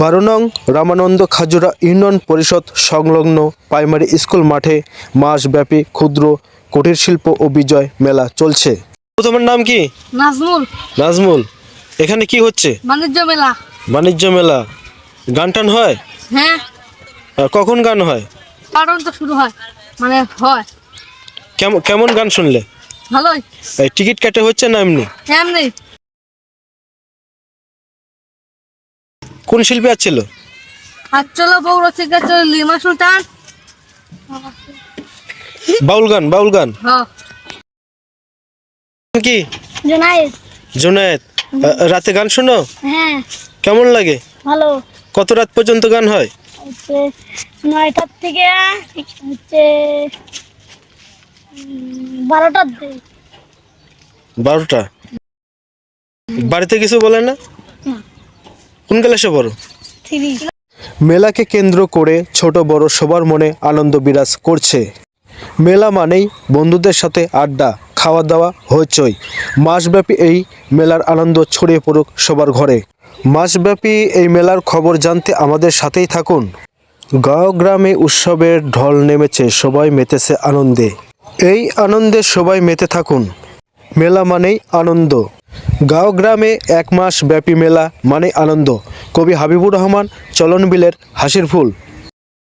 বারো নং রামানন্দ খাজুরা ইউনিয়ন পরিষদ সংলগ্ন প্রাইমারি স্কুল মাঠে মাসব্যাপী ক্ষুদ্র কুটির শিল্প ও বিজয় মেলা চলছে। তোমার নাম কি? নাজমুল। নাজমুল এখানে কি হচ্ছে? বাণিজ্য মেলা। বাণিজ্য মেলা। গান টান হয়? হ্যাঁ। আর কখন গান হয়? কারণ তো শুরু হয়। মানে হয়। কেমন কেমন গান শুনলে? ভালোই। এই টিকিট কাটে হচ্ছে না এমনি? এমনি। কোন শিল্পী আসছিল? আর চলো বৌর থেকে চলো লিমা সুলতান। বাউল গান বাউল গান? হ্যাঁ কি? জোনাইদ জুনায়েদ। রাতে গান শোনো? হ্যাঁ। কেমন লাগে? ভালো। কত রাত পর্যন্ত গান হয়? নয়টার থেকে হচ্ছে বারোটার দিকে। বারোটা? বাড়িতে কিছু বলে না। কোন ক্লাসে থ্রি মেলাকে কেন্দ্র করে ছোট বড় সবার মনে আনন্দ বিরাজ করছে। মেলা মানেই বন্ধুদের সাথে আড্ডা খাওয়া দাওয়া হইচই। মাসব্যাপী এই মেলার আনন্দ ছড়িয়ে পড়ুক সবার ঘরে। মাসব্যাপী এই মেলার খবর জানতে আমাদের সাথেই থাকুন। গাঁও গ্রামে উৎসবের ঢল নেমেছে, সবাই মেতেছে আনন্দে। এই আনন্দে সবাই মেতে থাকুন। মেলা মানেই আনন্দ। গাঁও গ্রামে এক মাস ব্যাপী মেলা মানে আনন্দ। কবি হাবিবুর রহমান, চলন বিলের হাসির ফুল।